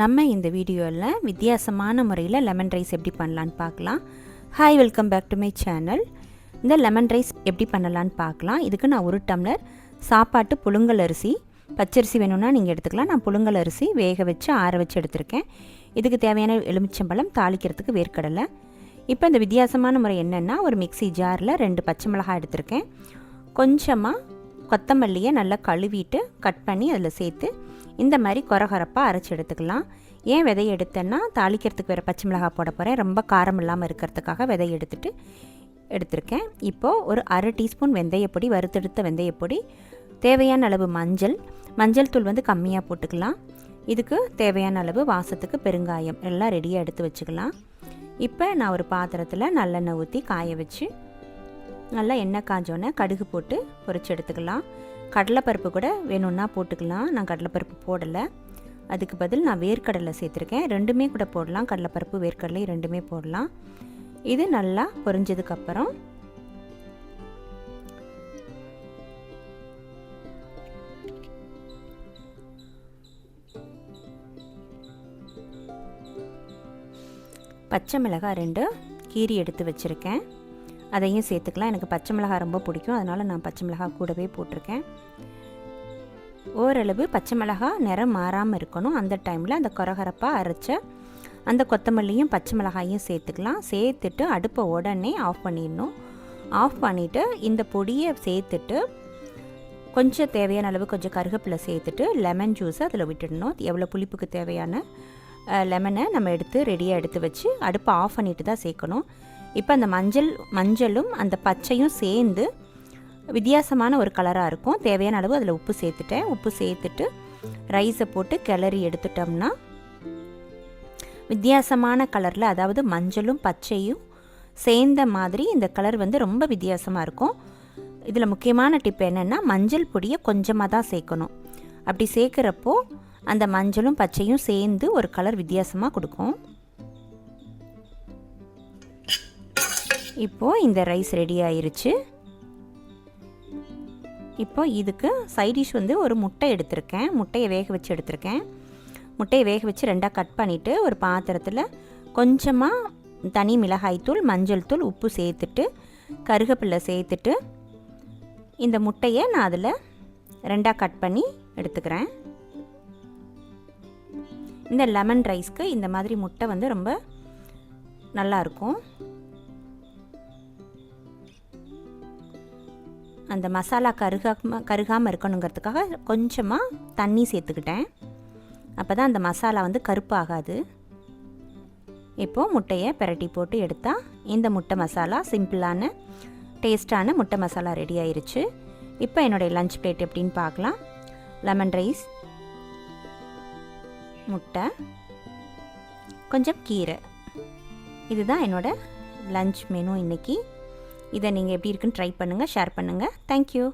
நம்ம இந்த வீடியோவில் வித்தியாசமான முறையில் லெமன் ரைஸ் எப்படி பண்ணலான்னு பார்க்கலாம். Hi welcome back to my channel இந்த லெமன் ரைஸ் எப்படி பண்ணலான்னு பார்க்கலாம். இதுக்கு நான் ஒரு டம்ளர் சாப்பாட்டு புழுங்கல் அரிசி பச்சரிசி வேணும்னா நீங்கள் எடுத்துக்கலாம். நான் புழுங்கல் அரிசி வேக வச்சு ஆற வச்சு எடுத்திருக்கேன். இதுக்கு தேவையான எலுமிச்சம்பழம் தாளிக்கிறதுக்கு வேர்க்கடலை. இப்போ இந்த வித்தியாசமான முறை என்னென்னா ஒரு மிக்ஸி ஜாரில் ரெண்டு பச்சை மிளகாய் எடுத்திருக்கேன். கொஞ்சமாக கொத்தமல்லியை நல்லா கழுவிட்டு கட் பண்ணி அதில் சேர்த்து இந்த மாதிரி கொரகொரப்பாக அரைச்சி எடுத்துக்கலாம். ஏன் விதையை எடுத்தேன்னா தாளிக்கிறதுக்கு வேறு பச்சை மிளகாய் போட போகிறேன் ரொம்ப காரம் இல்லாமல் இருக்கிறதுக்காக விதை எடுத்துகிட்டு எடுத்திருக்கேன். இப்போது ஒரு அரை டீஸ்பூன் வெந்தயப்பொடி வறுத்தெடுத்த வெந்தயப்பொடி தேவையான அளவு மஞ்சள். மஞ்சள் தூள் வந்து கம்மியாக போட்டுக்கலாம். இதுக்கு தேவையான அளவு வாசத்துக்கு பெருங்காயம் எல்லாம் ரெடியாக எடுத்து வச்சுக்கலாம். இப்போ நான் ஒரு பாத்திரத்தில் நல்லெண்ணெய் ஊற்றி காய வச்சு நல்லா எண்ணெய் காஞ்சோன்னே கடுகு போட்டு பொரிச்சு எடுத்துக்கலாம். கடலைப்பருப்பு கூட வேணும்னா போட்டுக்கலாம். நான் கடலைப்பருப்பு போடலை. அதுக்கு பதில் நான் வேர்க்கடலை சேர்த்துருக்கேன். ரெண்டுமே கூட போடலாம். கடலைப்பருப்பு வேர்க்கடலை ரெண்டுமே போடலாம். இது நல்லா பொரிஞ்சதுக்கப்புறம் பச்சை மிளகாய் ரெண்டு கீரி எடுத்து வச்சுருக்கேன். அதையும் சேர்த்துக்கலாம். எனக்கு பச்சை மிளகாய் ரொம்ப பிடிக்கும். அதனால் நான் பச்சை மிளகாய் கூடவே போட்டிருக்கேன். ஓரளவு பச்சை மிளகாய் நிறம் மாறாமல் இருக்கணும். அந்த டைமில் அந்த கொரகரப்பாக அரைச்ச அந்த கொத்தமல்லியும் பச்சை மிளகாயும் சேர்த்துக்கலாம். சேர்த்துட்டு அடுப்பை உடனே ஆஃப் பண்ணிடணும். ஆஃப் பண்ணிவிட்டு இந்த பொடியை சேர்த்துட்டு கொஞ்சம் தேவையான அளவு கொஞ்சம் கருகப்பில் சேர்த்துட்டு லெமன் ஜூஸை அதில் விட்டுடணும். எவ்வளோ புளிப்புக்கு தேவையான லெமனை நம்ம எடுத்து ரெடியாக எடுத்து வச்சு அடுப்பை ஆஃப் பண்ணிட்டு தான் சேர்க்கணும். இப்போ அந்த மஞ்சள் மஞ்சளும் அந்த பச்சையும் சேர்ந்து வித்தியாசமான ஒரு கலராக இருக்கும். தேவையான அளவு அதில் உப்பு சேர்த்துட்டேன். உப்பு சேர்த்துட்டு ரைஸை போட்டு கிளறி எடுத்துட்டோம்னா வித்தியாசமான கலரில் அதாவது மஞ்சளும் பச்சையும் சேர்ந்த மாதிரி இந்த கலர் வந்து ரொம்ப வித்தியாசமாக இருக்கும். இதில் முக்கியமான டிப் என்னென்னா மஞ்சள் பொடியை கொஞ்சமாக தான் சேர்க்கணும். அப்படி சேர்க்குறப்போ அந்த மஞ்சளும் பச்சையும் சேர்ந்து ஒரு கலர் வித்தியாசமாக கொடுக்கும். இப்போது இந்த ரைஸ் ரெடி ஆயிருச்சு. இப்போ இதுக்கு சைட் டிஷ் வந்து ஒரு முட்டை எடுத்திருக்கேன். முட்டையை வேக வச்சு எடுத்திருக்கேன். முட்டையை வேக வச்சு ரெண்டாக கட் பண்ணிவிட்டு ஒரு பாத்திரத்தில் கொஞ்சமாக தனி மிளகாய்த்தூள் மஞ்சள் தூள் உப்பு சேர்த்துட்டு கருகப்பில்லை சேர்த்துட்டு இந்த முட்டையை நான் அதில் ரெண்டாக கட் பண்ணி எடுத்துக்கிறேன். இந்த லெமன் ரைஸ்க்கு இந்த மாதிரி முட்டை வந்து ரொம்ப நல்லாயிருக்கும் அந்த மசாலா கருகாம கருகாமல் இருக்கணுங்கிறதுக்காக கொஞ்சமாக தண்ணி சேர்த்துக்கிட்டேன். அப்போ தான் அந்த மசாலா வந்து கருப்பாகாது. இப்போது முட்டையை பிரட்டி போட்டு எடுத்தால் இந்த முட்டை மசாலா சிம்பிளான டேஸ்டான முட்டை மசாலா ரெடி ஆயிருச்சு. இப்போ என்னுடைய லஞ்ச் பிளேட் எப்படின்னு பார்க்கலாம். லெமன் ரைஸ் முட்டை கொஞ்சம் கீரை. இதுதான் என்னோடய லஞ்ச் மெனு இன்றைக்கி இதை நீங்கள் எப்படி இருக்குன்னு ட்ரை பண்ணுங்கள் ஷேர் பண்ணுங்கள் தேங்க்யூ